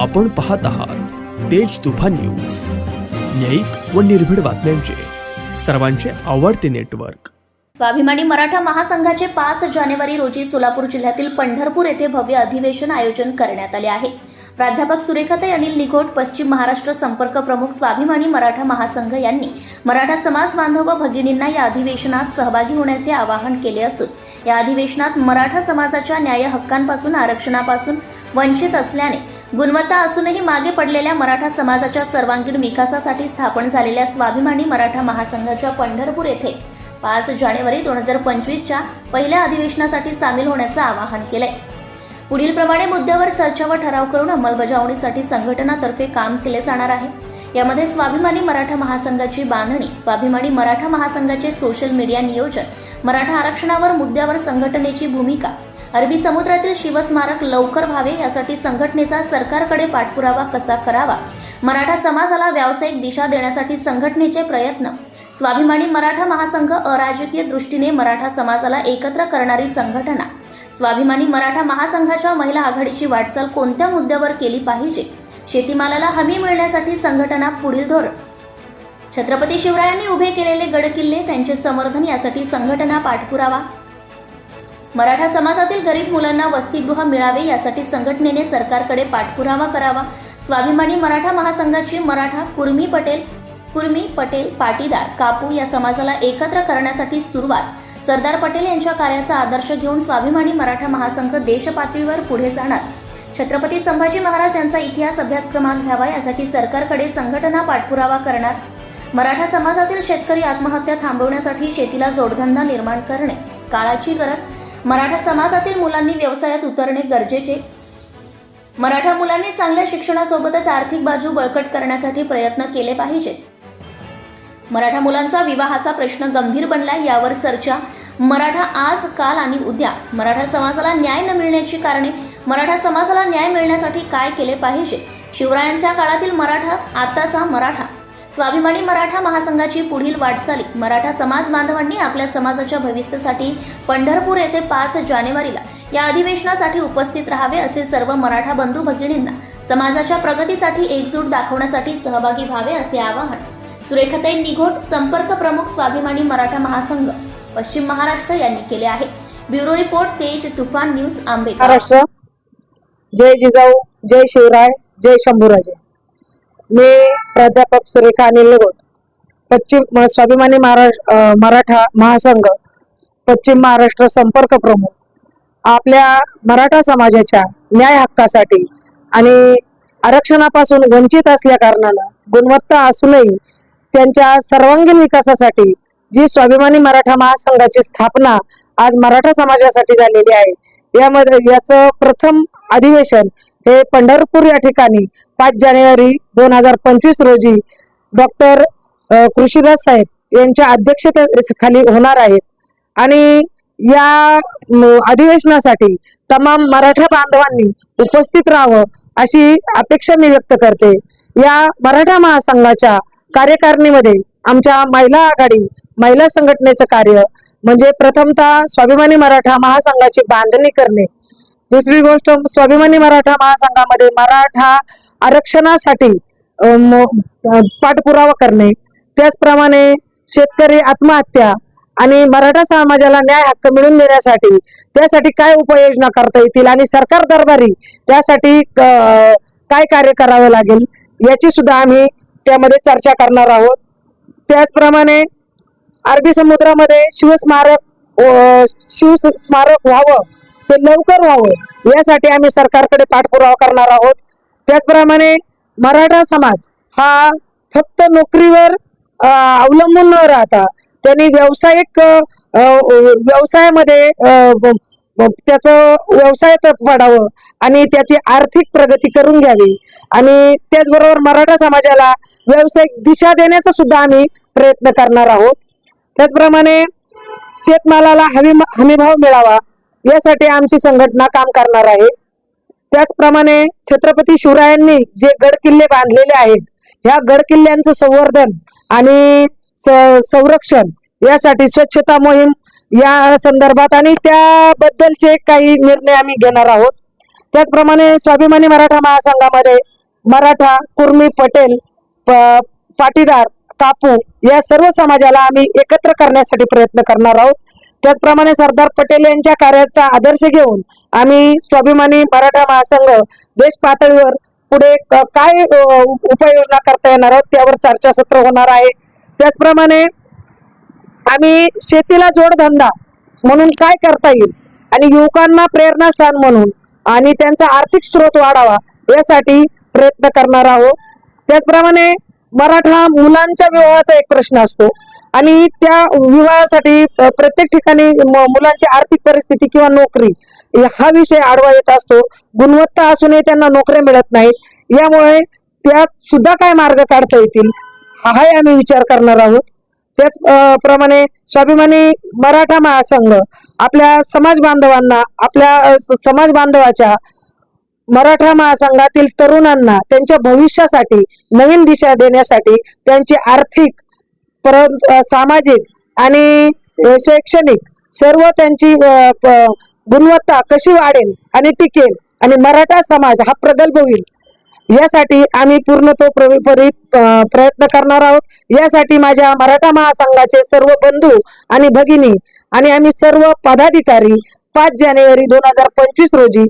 आपण पाहत आहात तेज तुफान न्यूज. न्यायिक व निर्भीड बातम्यांचे. सर्वांचे आवडते नेटवर्क. स्वाभिमानी मराठा महासंघाचे पाच जानेवारी रोजी सोलापूर जिल्ह्यातील पंढरपूर येथे भव्य अधिवेशन आयोजन करण्यात आले आहे. प्राध्यापक सुरेखाताई अनिल निघोट पश्चिम महाराष्ट्र संपर्क प्रमुख स्वाभिमानी मराठा महासंघ यांनी मराठा समाज बांधव व भगिनींना या अधिवेशनात सहभागी होण्याचे आवाहन केले असून या अधिवेशनात मराठा समाजाच्या न्याय हक्कांपासून आरक्षणापासून वंचित असल्याने गुणवत्ता असूनही मागे पडलेल्या मराठा समाजाच्या सर्वांगीण विकासासाठी स्थापन झालेल्या स्वाभिमानी मराठा महासंघाच्या पंढरपूर येथे पाच जानेवारी दोन हजार पंचवीसच्या पहिल्या अधिवेशनासाठी सामील होण्याचं आवाहन केलंय. पुढील प्रमाणे मुद्द्यावर चर्चा व ठराव करून अंमलबजावणीसाठी संघटनातर्फे काम केले जाणार आहे. यामध्ये स्वाभिमानी मराठा महासंघाची बांधणी स्वाभिमानी मराठा महासंघाचे सोशल मीडिया नियोजन मराठा आरक्षणावर मुद्द्यावर संघटनेची भूमिका अरबी समुद्रातील शिवस्मारक लवकर व्हावे यासाठी संघटनेचा सरकारकडे पाठपुरावा कसा करावा? मराठा समाजाला व्यावसायिक दिशा देण्यासाठी संघटनेचे प्रयत्न. स्वाभिमानी मराठा महासंघ अराजकीय दृष्टीने मराठा समाजाला एकत्र करणारी संघटना. स्वाभिमानी मराठा महासंघाच्या महिला आघाडीची वाटचाल कोणत्या मुद्द्यावर केली पाहिजे? शेतीमालाला हमी मिळण्यासाठी संघटना पुढील धोरण. छत्रपती शिवरायांनी उभे केलेले गडकिल्ले त्यांचे समर्थन यासाठी संघटना पाठपुरावा. मराठा समाजातील गरीब मुलांना वसतिगृह मिळावे यासाठी संघटनेने सरकारकडे पाठपुरावा करावा. स्वाभिमानी मराठा महासंघाची मराठा कुर्मी पटेल कुर्मी पटेल पाटीदार कापू या समाजाला एकत्र करण्यासाठी सुरुवात. सरदार पटेल यांच्या कार्याचा आदर्श घेऊन स्वाभिमानी मराठा महासंघ देशपातळीवर पुढे जाणार. छत्रपती संभाजी महाराज यांचा इतिहास अभ्यासक्रमात घ्यावा यासाठी सरकारकडे संघटना पाठपुरावा करणार. मराठा समाजातील शेतकरी आत्महत्या थांबवण्यासाठी शेतीला जोडधंदा निर्माण करणे. काळाची गरज मराठा समाजातील मुलांनी व्यवसायात उतरणे गरजेचे. मराठा मुलांनी चांगल्या शिक्षणासोबतच आर्थिक बाजू बळकट करण्यासाठी प्रयत्न केले पाहिजेत मराठा मुलांचा विवाहाचा प्रश्न गंभीर बनलाय यावर चर्चा. मराठा आज काल आणि उद्या. मराठा समाजाला न्याय न मिळण्याची कारणे. मराठा समाजाला न्याय मिळण्यासाठी काय केले पाहिजे? शिवरायांच्या काळातील मराठा आताचा मराठा. स्वाभिमानी मराठा महासंघाची पुढील वाटचाली मराठा समाज बांधवांनी आपल्या समाजाच्या भविष्यासाठी पंढरपूर येथे पाच जानेवारीला या अधिवेशनासाठी उपस्थित राहावे असे सर्व मराठा बंधू भगिनींना समाजाच्या प्रगतीसाठी एकजूट दाखवण्यासाठी सहभागी व्हावे असे आवाहन. सुरेखाताई निघोट संपर्क प्रमुख स्वाभिमानी मराठा महासंघ पश्चिम महाराष्ट्र यांनी केले आहे. Bureau report Tez Toofan news Ambekar Maharashtra. जय जिजाऊ जय शिवराय जय शंभूराजे. मी प्राध्यापक सुरेखा अनिल निगोट पश्चिम स्वाभिमानी महाराष्ट्र मराठा महासंघ पश्चिम महाराष्ट्र संपर्क प्रमुख. आपल्या मराठा समाजाच्या न्याय हक्कासाठी आणि आरक्षणापासून वंचित असल्या कारणानं गुणवत्ता असूनही त्यांच्या सर्वांगीण विकासासाठी जी स्वाभिमानी मराठा महासंघाची स्थापना आज मराठा समाजासाठी झालेली आहे यामध्ये याचं प्रथम अधिवेशन हे पंढरपूर या ठिकाणी पाच जानेवारी दोन हजार पंचवीस रोजी डॉक्टर कृषीदास साहेब यांच्या अध्यक्षतेखाली होणार आहेत. आणि या अधिवेशनासाठी तमाम मराठा बांधवांनी उपस्थित राहावं अशी अपेक्षा मी व्यक्त करते. या मराठा महासंघाच्या कार्यकारिणीमध्ये आमच्या महिला आघाडी महिला संघटनेचं कार्य म्हणजे प्रथमतः स्वाभिमानी मराठा महासंघाची बांधणी करणे दुसरी गोष्ट स्वाभिमानी मराठा महासंघामध्ये मराठा आरक्षणासाठी पाठपुरावा करणे. त्याचप्रमाणे शेतकरी आत्महत्या आणि मराठा समाजाला न्याय हक्क मिळवून देण्यासाठी त्यासाठी काय उपाययोजना करता येतील आणि सरकार दरबारी त्यासाठी काय कार्य करावं लागेल याची सुद्धा आम्ही त्यामध्ये चर्चा करणार आहोत. त्याचप्रमाणे अरबी समुद्रामध्ये शिवस्मारक शिवस्मारक व्हावं ते लवकर व्हावं. यासाठी आम्ही सरकारकडे पाठपुरावा करणार आहोत. त्याचप्रमाणे मराठा समाज हा फक्त नोकरीवर अवलंबून न राहता त्यांनी व्यावसायिक व्यवसायामध्ये अ, त्याचं व्यवसायात वाढावं आणि त्याची आर्थिक प्रगती करून घ्यावी. आणि त्याचबरोबर मराठा समाजाला व्यावसायिक दिशा देण्याचा सुद्धा आम्ही प्रयत्न करणार आहोत. त्याचप्रमाणे शेतमालाला हमी हमीभाव मिळावा. यासाठी आमची संघटना काम करणार आहे. त्याचप्रमाणे छत्रपती शिवरायांनी जे गड किल्ले बांधलेले आहेत ह्या गड किल्ल्यांचं संवर्धन आणि स- संरक्षण यासाठी स्वच्छता मोहीम या संदर्भात आणि त्याबद्दलचे काही निर्णय आम्ही घेणार आहोत. त्याचप्रमाणे स्वाभिमानी मराठा महासंघामध्ये मराठा कुर्मी पटेल पाटीदार कापू या सर्व समाजाला आम्ही एकत्र करण्यासाठी प्रयत्न करणार आहोत. त्याचप्रमाणे सरदार पटेल यांच्या कार्याचा आदर्श घेऊन आम्ही स्वाभिमानी मराठा महासंघ देश पातळीवर पुढे काय उपाययोजना करता येणार आहोत त्यावर चर्चासत्र होणार आहे. त्याचप्रमाणे आम्ही शेतीला जोडधंदा म्हणून काय करता येईल आणि युवकांना प्रेरणास्थान म्हणून आणि त्यांचा आर्थिक स्रोत वाढावा यासाठी प्रयत्न करणार आहोत. त्याचप्रमाणे मराठा मुलांच्या विवाहाचा एक प्रश्न असतो. आणि त्या विवाहासाठी प्रत्येक ठिकाणी म- मुलांची आर्थिक परिस्थिती किंवा नोकरी हा विषय आडवा येत असतो. गुणवत्ता असूनही त्यांना नोकऱ्या मिळत नाहीत. यामुळे त्यात सुद्धा काय मार्ग काढता येतील हाही आम्ही विचार करणार आहोत. त्याच प्रमाणे स्वाभिमानी मराठा महासंघ आपल्या समाज बांधवांना आपल्या स- समाज बांधवाच्या मराठा महासंघातील तरुणांना त्यांच्या भविष्यासाठी नवीन दिशा देण्यासाठी त्यांची आर्थिक परंतु सामाजिक आणि शैक्षणिक सर्व त्यांची प- गुणवत्ता कशी वाढेल आणि टिकेल आणि मराठा समाज हा प्रगल्भ होईल यासाठी आम्ही पूर्णत्वपरी अ, प्रयत्न करणार आहोत. यासाठी माझ्या मराठा महासंघाचे सर्व बंधू आणि भगिनी आणि आम्ही सर्व पदाधिकारी पाच जानेवारी दोन हजार पंचवीस रोजी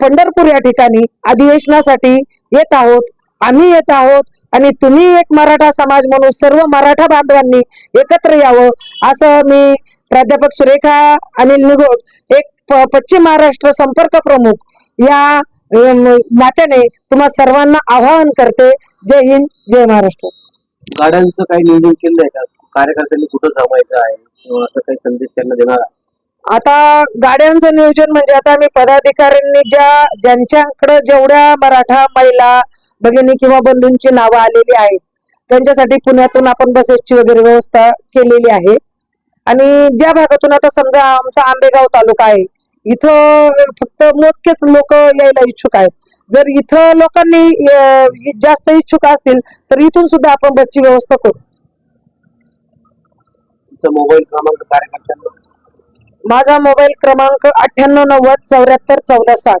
पंढरपूर या ठिकाणी अधिवेशनासाठी येत आहोत. आम्ही येत आहोत. आणि तुम्ही एक मराठा समाज म्हणून सर्व मराठा बांधवांनी एकत्र यावं असं मी प्राध्यापक सुरेखा अनिल निगोड एक पश्चिम महाराष्ट्र संपर्क प्रमुख या नात्याने तुम्हा सर्वांना आवाहन करते. जय हिंद जय महाराष्ट्र. गाड्यांचं काही नियोजन केलं आहे का? कार्यकर्त्यांनी कुठं जमायचं आहे? किंवा असं काही संदेश त्यांना देणार? आता गाड्यांचं नियोजन म्हणजे आता आम्ही पदाधिकाऱ्यांनी ज्या ज्यांच्याकडे जेवढ्या मराठा महिला भगिनी किंवा बंधूंची नावं आलेली आहेत. त्यांच्यासाठी पुण्यातून आपण बसेसची वगैरे व्यवस्था केलेली आहे. आणि ज्या भागातून आता समजा आमचा आंबेगाव तालुका आहे इथं फक्त मोजकेच लोक यायला इच्छुक आहेत. जर इथं लोकांनी जास्त इच्छुक असतील तर इथून सुद्धा आपण बसची व्यवस्था करू. तुमचा मोबाईल क्रमांक माझा मोबाईल क्रमांक अठ्ठ्याण्णव नव्वद चौऱ्याहत्तर चौदा साठ.